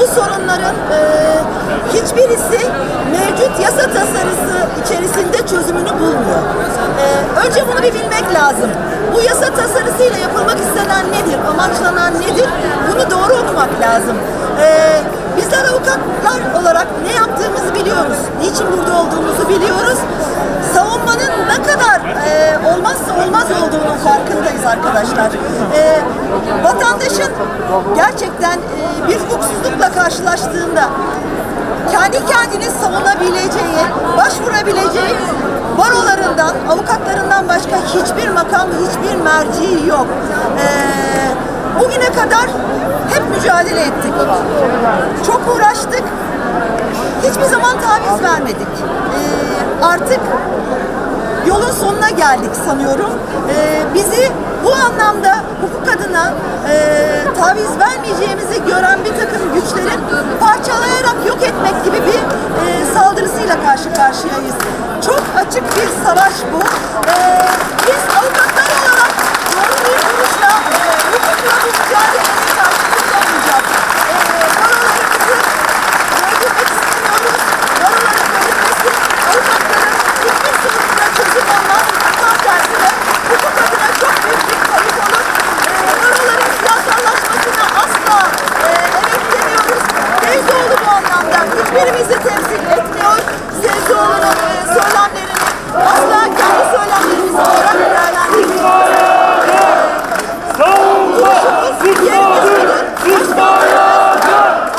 bu sorunların e, hiçbirisi mevcut yasa tasarısı içerisinde çözümünü bulmuyor. E, önce bunu bir bilmek lazım. Bu yasa tasarısıyla yapılmak istenen nedir, amaçlanan nedir? Bunu doğru okumak lazım. E, bizler avukatlar olarak ne yaptığımızı biliyoruz, niçin burada olduğumuzu biliyoruz. Savunmanın ne kadar e, olmazsa olmaz farkındayız arkadaşlar. E, vatandaşın gerçekten e, bir hukuksuzlukla karşılaştığında kendi kendini savunabileceği, başvurabileceği barolarından, avukatlarından başka hiçbir makam, hiçbir merci yok. E, bugüne kadar hep mücadele ettik. Çok uğraştık. Hiçbir zaman taviz vermedik. E, artık yolun sonuna geldik sanıyorum. Ee, bizi bu anlamda hukuk adına e, taviz vermeyeceğimizi gören bir takım güçlerin parçalayarak yok etmek gibi bir e, saldırısıyla karşı karşıyayız. Çok açık bir savaş bu. Ee, biz avukatlar olarak doğru bir duruşla, e, hukukla bu mücadeleye karşı tutamayacağız. Ee, barolarımızı öldürmek istemiyoruz. Baroların bölünmesi avukatların hiçbir sorununa çözüm olmaz. Tam tersine hukuk adına çok büyük bir kayıp olur. Ee, baroların siyasallaşmasına asla e, evet demiyoruz. Feyzoğlu bu anlamda hiçbirimizi temsil etmiyor. Feyzoğlu'nun e, söylemlerini asla kendi söylemlerimiz olarak değerlendirmiyoruz. Savunma! Duruşumuz Susmadır!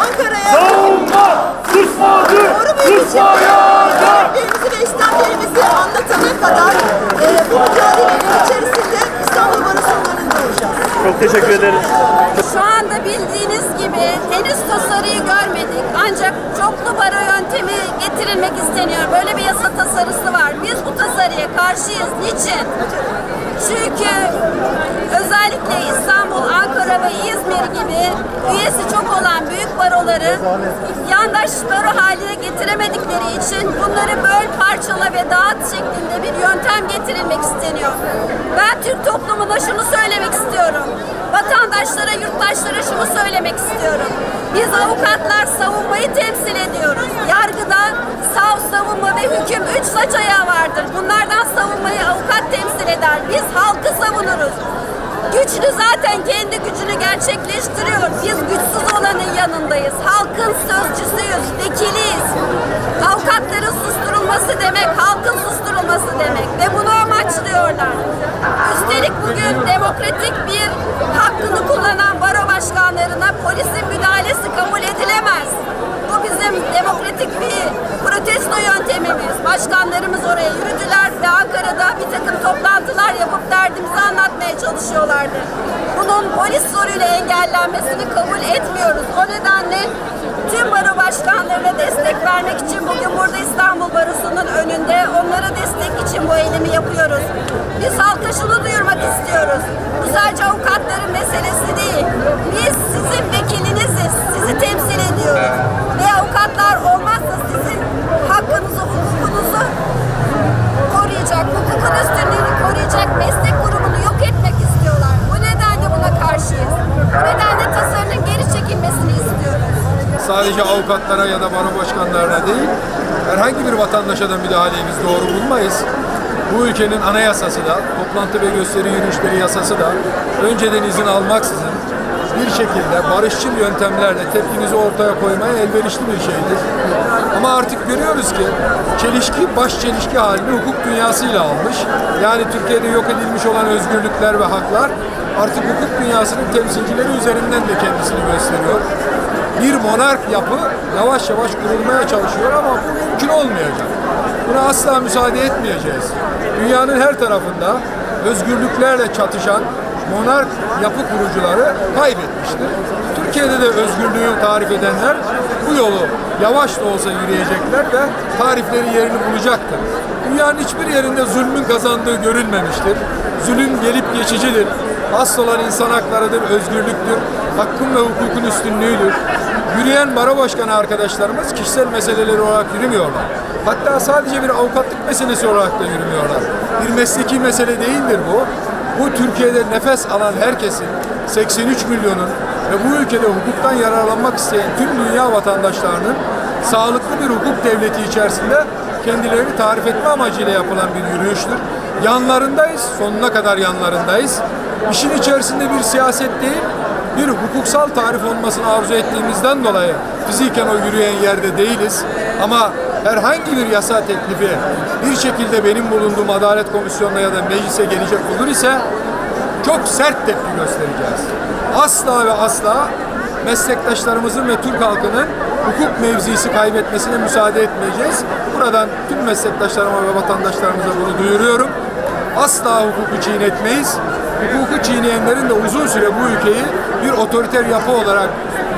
Ankara'ya Savunma! Susmadır! doğru bir biçimde Susmadır! görevlerimizi ve istemlerimizi anlatana kadar e, bu mücadelenin içerisinde İstanbul Barosu'nun önünde olacağız. Çok teşekkür ederiz. Şu anda bildiğiniz gibi henüz tasarıyı görmedik. Ancak çoklu baro yöntemi getirilmek isteniyor. Böyle bir yasa tasarısı var. Biz bu tasarıya karşıyız. Niçin? Çünkü özellikle İstanbul, Ankara ve İzmir gibi üyesi çok olan büyük baroları yandaş baro haline getiremedikleri için bunları böl, parçala ve dağıt şeklinde bir yöntem getirilmek isteniyor. Ben Türk toplumuna şunu söylemek istiyorum. Vatandaşlara, yurttaşlara şunu söylemek istiyorum. Biz avukatlar savunmayı temsil ediyoruz. Yargıda sav, savunma ve hüküm üç saç ayağı vardır. Bunlardan savunmayı avukat temsil eder. Biz. Güçlü zaten kendi gücünü gerçekleştiriyor. Biz güçsüz olanın yanındayız. Halkın sözcüsüyüz, vekiliyiz. Avukatların susturulması demek, halkın susturulması demek ve bunu amaçlıyorlar. Üstelik bugün demokratik bir hakkını kullanan baro başkanlarına polisin müdahalesi kabul edilemez. Bu bizim demokratik bir protesto yöntemimiz. Başkanlarımız oraya yürüdüler ve Ankara'da bir takım toplantılar yapıp derdimizi zoruyla engellenmesini kabul etmiyoruz. O nedenle tüm baro başkanlarına destek vermek için bugün burada İstanbul Barosu'nun önünde onlara destek için bu eylemi yapıyoruz. Biz halka şunu duyurmak istiyoruz. Bu sadece avukatların baro başkanlarına değil, herhangi bir vatandaşa da müdahaleyi biz doğru bulmayız. Bu ülkenin anayasası da, toplantı ve gösteri yürüyüşleri yasası da önceden izin almaksızın bir şekilde barışçıl yöntemlerle tepkimizi ortaya koymaya elverişli bir şeydir. Ama artık görüyoruz ki çelişki baş çelişki halini hukuk dünyasıyla almış. Yani Türkiye'de yok edilmiş olan özgürlükler ve haklar artık hukuk dünyasının temsilcileri üzerinden de kendisini gösteriyor bir monark yapı yavaş yavaş kurulmaya çalışıyor ama bu mümkün olmayacak. Buna asla müsaade etmeyeceğiz. Dünyanın her tarafında özgürlüklerle çatışan monark yapı kurucuları kaybetmiştir. Türkiye'de de özgürlüğü tarif edenler bu yolu yavaş da olsa yürüyecekler ve tarifleri yerini bulacaktır. Dünyanın hiçbir yerinde zulmün kazandığı görülmemiştir. Zulüm gelip geçicidir. Asıl olan insan haklarıdır, özgürlüktür, hakkın ve hukukun üstünlüğüdür. Yürüyen baro başkanı arkadaşlarımız kişisel meseleleri olarak yürümüyorlar. Hatta sadece bir avukatlık meselesi olarak da yürümüyorlar. Bir mesleki mesele değildir bu. Bu Türkiye'de nefes alan herkesin, 83 milyonun ve bu ülkede hukuktan yararlanmak isteyen tüm dünya vatandaşlarının sağlıklı bir hukuk devleti içerisinde kendilerini tarif etme amacıyla yapılan bir yürüyüştür. Yanlarındayız, sonuna kadar yanlarındayız. İşin içerisinde bir siyaset değil, bir hukuksal tarif olmasını arzu ettiğimizden dolayı fiziken o yürüyen yerde değiliz. Ama herhangi bir yasa teklifi bir şekilde benim bulunduğum Adalet Komisyonu'na ya da meclise gelecek olur ise çok sert tepki göstereceğiz. Asla ve asla meslektaşlarımızın ve Türk halkının hukuk mevzisi kaybetmesine müsaade etmeyeceğiz. Buradan tüm meslektaşlarıma ve vatandaşlarımıza bunu duyuruyorum. Asla hukuku çiğnetmeyiz. Hukuku çiğneyenlerin de uzun süre bu ülkeyi bir otoriter yapı olarak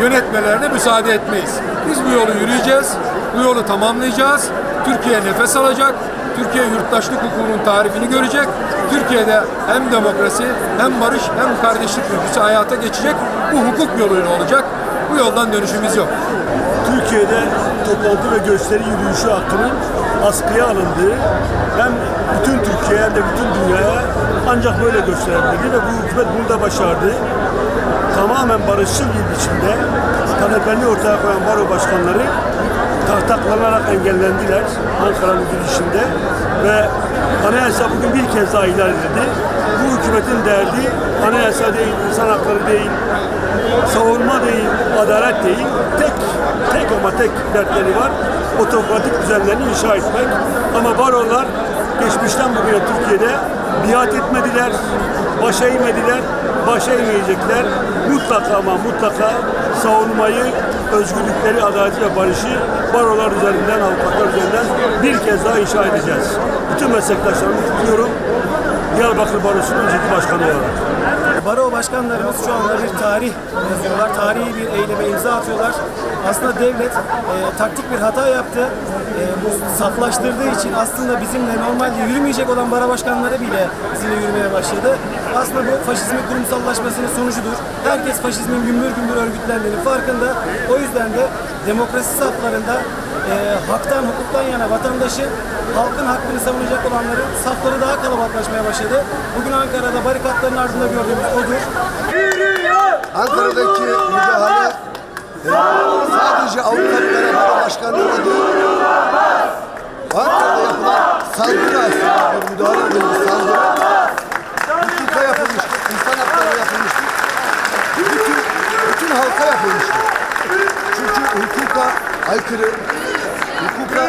yönetmelerine müsaade etmeyiz. Biz bu yolu yürüyeceğiz. Bu yolu tamamlayacağız. Türkiye nefes alacak. Türkiye yurttaşlık hukukunun tarifini görecek. Türkiye'de hem demokrasi hem barış hem kardeşlik ülkesi hayata geçecek. Bu hukuk yoluyla olacak. Bu yoldan dönüşümüz yok. Türkiye'de toplantı ve gösteri yürüyüşü hakkının askıya alındığı hem bütün Türkiye hem de bütün dünyaya ancak böyle gösterebildi ve bu hükümet bunu da başardı. Tamamen barışçıl bir biçimde taleplerini ortaya koyan baro başkanları tahtaklanarak engellendiler Ankara'nın girişinde ve anayasa bugün bir kez daha ihlal edildi. Bu hükümetin derdi anayasa değil, insan hakları değil, savunma değil, adalet değil, tek tek ama tek dertleri var. Otokratik düzenlerini inşa etmek. Ama barolar geçmişten bugüne Türkiye'de biat etmediler, başa eğmediler, başa eğmeyecekler. Mutlaka ama mutlaka savunmayı, özgürlükleri, adaleti ve barışı barolar üzerinden, avukatlar üzerinden bir kez daha inşa edeceğiz. Bütün meslektaşlarımı kutluyorum. Diyarbakır Barosu'nun önceki başkanı olarak. Baro başkanlarımız şu anda bir tarih yazıyorlar. Tarihi bir eyleme imza atıyorlar. Aslında devlet e, taktik bir hata yaptı. E, bu saflaştırdığı için aslında bizimle normalde yürümeyecek olan baro başkanları bile bizimle yürümeye başladı. Aslında bu faşizmin kurumsallaşmasının sonucudur. Herkes faşizmin gümbür gümbür örgütlendiğinin farkında. O yüzden de demokrasi saflarında e, haktan, hukuktan yana vatandaşı halkın hakkını savunacak olanların safları daha kalabalıklaşmaya başladı. Bugün Ankara'da barikatların ardında gördüğümüz odur. Ankara'daki müdahale e, sadece avukatlara, başkanlarına değil, Ankara'da yapılan saldırı aslında bir müdahale değil, bir saldırı. Hukuka yapılmıştır, insan haklarına yapılmıştır. Bütün, bütün halka yapılmıştır. Çünkü hukuka aykırı, hukuka,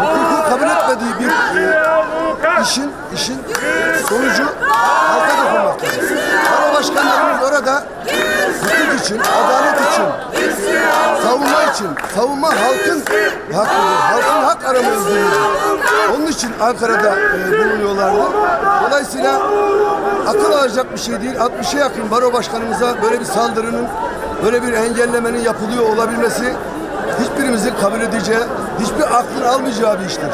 hukuku kabul etmediği bir e, işin, sonucu halka dokunmaktadır. Baro başkanlarımız orada hukuk için, adalet için, savunma için, savunma halkın hakkıdır. Halkın hak arama. Onun için Ankara'da e, bulunuyorlardı. Dolayısıyla akıl alacak bir şey değil. 60'a yakın baro başkanımıza böyle bir saldırının, böyle bir engellemenin yapılıyor olabilmesi hiçbirimizin kabul edeceği, hiçbir aklın almayacağı bir iştir.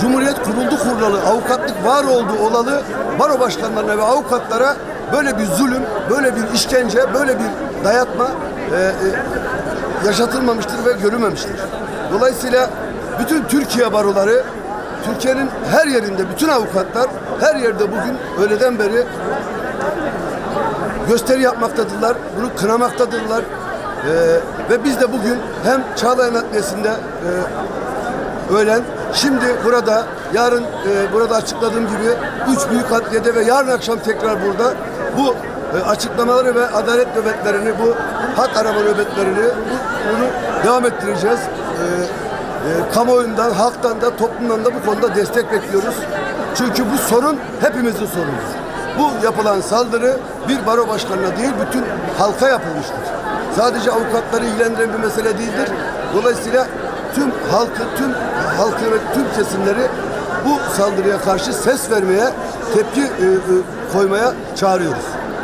Cumhuriyet kuruldu kurulalı, avukatlık var oldu olalı baro başkanlarına ve avukatlara böyle bir zulüm, böyle bir işkence, böyle bir dayatma e, e, yaşatılmamıştır ve görülmemiştir. Dolayısıyla bütün Türkiye baroları, Türkiye'nin her yerinde bütün avukatlar her yerde bugün öğleden beri gösteri yapmaktadırlar, bunu kınamaktadırlar. E, ve biz de bugün hem Çağlayan Adliyesi'nde e, öğlen. Şimdi burada, yarın e, burada açıkladığım gibi üç büyük adliyede ve yarın akşam tekrar burada bu e, açıklamaları ve adalet nöbetlerini, bu hak arama nöbetlerini bu- bunu devam ettireceğiz. E, e, kamuoyundan, halktan da, toplumdan da bu konuda destek bekliyoruz. Çünkü bu sorun hepimizin sorunu. Bu yapılan saldırı bir baro başkanına değil, bütün halka yapılmıştır. Sadece avukatları ilgilendiren bir mesele değildir. Dolayısıyla tüm halkı, tüm halkı ve tüm kesimleri bu saldırıya karşı ses vermeye, tepki e, e, koymaya çağırıyoruz.